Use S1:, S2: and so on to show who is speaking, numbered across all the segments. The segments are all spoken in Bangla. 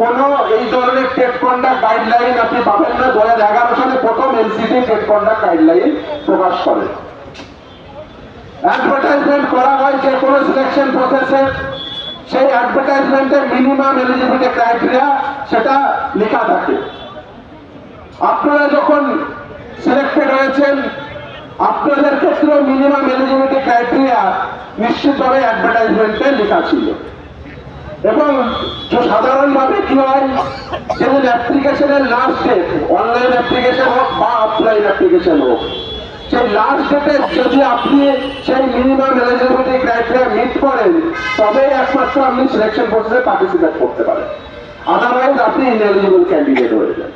S1: কোন এই ধরনের টেট কন্ডাক্ট গাইডলাইন আপনি পাবেন না। দু হাজার এগারো সালে প্রথম এনসিটি টেট কন্ডাক্ট গাইডলাইন প্রকাশ করে। অ্যাডভার্টাইজমেন্ট করা হয় যে কোনো সিলেকশন প্রসেসে সেই অ্যাডভার্টাইজমেন্টের মিনিমাম এলিজিবিলিটি ক্রাইটেরিয়া সেটা লেখা থাকে। আপনারা যখন সিলেক্টেড হয়েছেন, আপনাদের ক্ষেত্রেও মিনিমাম এলিজিবিলিটি ক্রাইটেরিয়া নিশ্চিতভাবে অ্যাডভার্টাইজমেন্টে লেখা ছিল। এবং সাধারণভাবে কি হয়? যেমন অ্যাপ্লিকেশনের লাস্ট ডেট অনলাইন অ্যাপ্লিকেশন হোক বা অফলাইন অ্যাপ্লিকেশন হোক, সেই লাস্ট ডেটে যদি আপনি সেই মিনিমাম এলিজিবিলিটি ক্রাইটেরিয়া মিট করেন, তবেই একমাত্র আপনি সিলেকশন প্রসেসে পার্টিসিপেট করতে পারেন। আদারওয়াইজ আপনি ইনএলিজিবল ক্যান্ডিডেট হয়ে যান।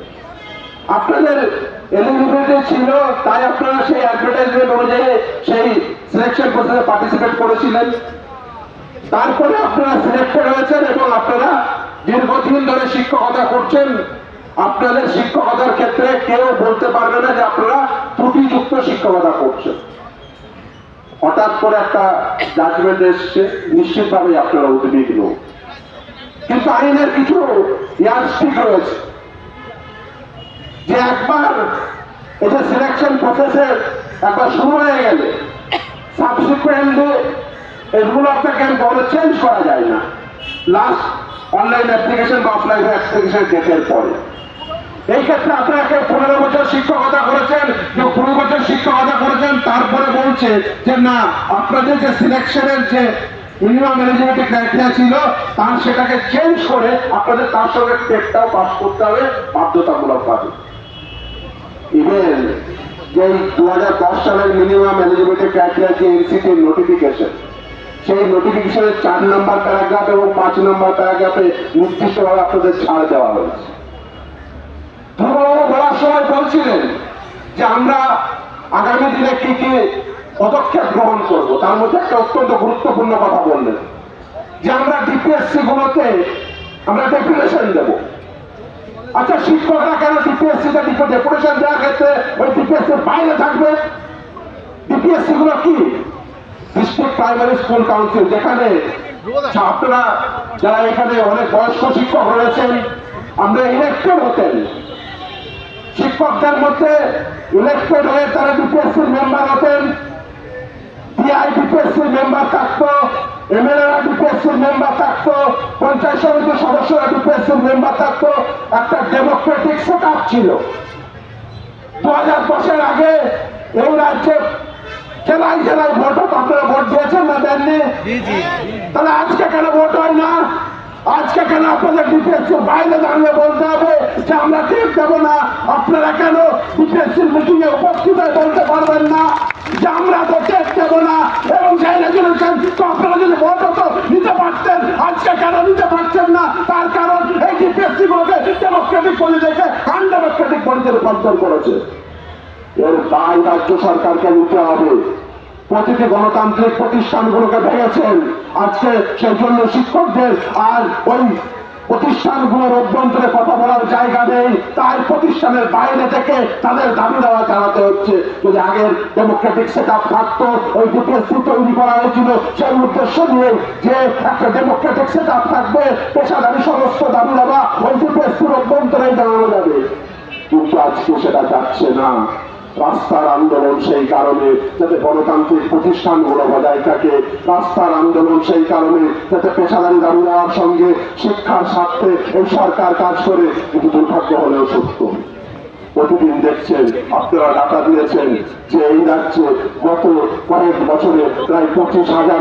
S1: আপনাদের এলিজিবিলিটি ছিল, তাই আপনারা সেই অ্যাডভার্টাইজমেন্ট অনুযায়ী সেই সিলেকশন প্রসেসে পার্টিসিপেট করেছিলেন। তারপরে আপনারা সিলেক্টেড হয়েছেন এবং আপনারা দীর্ঘদিন ধরে শিক্ষকতা করছেন। আপনাদের শিক্ষকতার ক্ষেত্রে কেউ বলতে পারবে না যে আপনারা ত্রুটিযুক্ত শিক্ষকতা করছেন। হঠাৎ করে একটা জাজমেন্ট এসছে নিশ্চিতভাবে আপনারা উদ্বিগ্ন। কিন্তু আইনের কিছু ইয়ার্সটিক রয়েছে। যে একবার এটা সিলেকশন প্রসেসের একবার শুরু হয়ে গেলে সাবসিকুয়েন্টলি এগুলো আপনাকে বলে চেঞ্জ করা যায় না। লাস্ট অনলাইন অ্যাপ্লিকেশন বা অফলাইন অ্যাপ্লিকেশন ডেটের পরে। এই ক্ষেত্রে আপনাকে পনেরো বছর শিক্ষকতা করেছেন, কেউ কুড়ি বছর শিক্ষকতা করেছেন, তারপরে বলছে যে, না, আপনাদের যে সিলেকশনের যে মিনিমাম এলিজিবিলিটি ক্রাইটেরিয়া ছিল, তার সেটাকে চেঞ্জ করে আপনাদের তার সঙ্গে টেটটাও পাস করতে হবে, বাধ্যতামূলক ভাবে। ইভেন যে দু হাজার দশ সালের মিনিমাম এলিজিবিলিটি ক্রাইটেরিয়া যে এনসিটির নোটিফিকেশন সেই নোটিফিকেশনের চার নম্বর প্যারাগ্রাফ এবং পাঁচ নম্বর প্যারাগ্রাফে নির্দিষ্টভাবে আপনাদের ছাড় দেওয়া হয়েছে। ধর্মবাবু বলার সময় বলছিলেন যে আমরা আগামী দিনে কি কি পদক্ষেপ গ্রহণ করব। তার মধ্যে একটা অত্যন্ত গুরুত্বপূর্ণ কথা বললেন যে আমরা ডিপিএসসি গুলোতে আমরা ডেপুটেশন দেব। আচ্ছা শিক্ষকরা কেন ডিপিএসসি তে ডেপুটেশন দেওয়ার ক্ষেত্রে ওই ডিপিএসসির বাইরে থাকবে? ডিপিএসসি গুলো কি? ডিস্ট্রিক্ট প্রাইমারি স্কুল কাউন্সিল, যেখানে আপনারা যারা এখানে অনেক বয়স্ক শিক্ষক রয়েছেন, আমরা ইলেকটেড হতেন শিক্ষকদের মধ্যে ইলেকটেড হয়ে তারা ডিপিএসসির মেম্বার হতেন পিআই ডিপিএসসির মেম্বার থাকতো এমএলএরা ডিপিএসসির মেম্বার থাকতো, পঞ্চায়েত সমিতির সদস্যরা ডিপিএসসির মেম্বার থাকতো, একটা ডেমোক্রেটিক সেট ছিল। দু হাজার দশের আগে এই রাজ্যে জেলায় জেলায় ভোট হতো আপনারা ভোট দিয়েছেন না দেননি? তাহলে আজকে কেন ভোট হয় না? আজকে কেন আপনাদের ডিপিএসসির বাইরে দাঁড়িয়ে বলতে হবে? যে আমরা টেপ দেবো না। আপনারা কেন ডিপিএসসির মিটিং এ উপস্থিত হয়ে বলতে পারবেন না? যে আমরা তো টেপ দেবো না। এবং সেই রেজলিউশন তো আপনারা যদি ভোট হতো নিতে পারতেন। আজকে কেন নিতে পারছেন না? তার কারণ এই ডিপিএসসি গুলোকে ডেমোক্রেটিক পলিটিকে আনডেমোক্রেটিক পলিটিতে রূপান্তর করেছে। এর দায় রাজ্য সরকারকে নিতে হবে। প্রতিটি গণতান্ত্রিক প্রতিষ্ঠানগুলোকে ভেঙেছেন আজকে, সেই জন্য শিক্ষকদের আর ওই প্রতিষ্ঠানগুলোর অভ্যন্তরে কথা বলার জায়গা নেই। তাই প্রতিষ্ঠানের বাইরে থেকে তাদের দাবি দেওয়া জানাতে হচ্ছে। যদি আগের ডেমোক্রেটিক সেট আপ থাকতো, ওই ডিপিএসসি তৈরি করা হয়েছিল, সেই উদ্দেশ্য নিয়ে যে একটা ডেমোক্রেটিক সেট আপ থাকবে, পেশাদারি সমস্ত দাবি দেওয়া ওই ডিপিএসসির অভ্যন্তরে জানানো যাবে। কিন্তু আজকে সেটা যাচ্ছে না। রাস্তার আন্দোলন সেই কারণে যাতে গণতান্ত্রিক প্রতিষ্ঠানগুলো বজায় থাকে। রাস্তার আন্দোলন সেই কারণে যাতে পেশাদারি দাবি দেওয়ার সঙ্গে শিক্ষার স্বার্থে এই সরকার কাজ করে কিন্তু দুর্ভাগ্য হলেও সত্য। প্রতিদিন দেখছেন, আপনারা ডাকা দিয়েছেন যে এই রাজ্যে গত কয়েক বছরে প্রায় পঁচিশ হাজার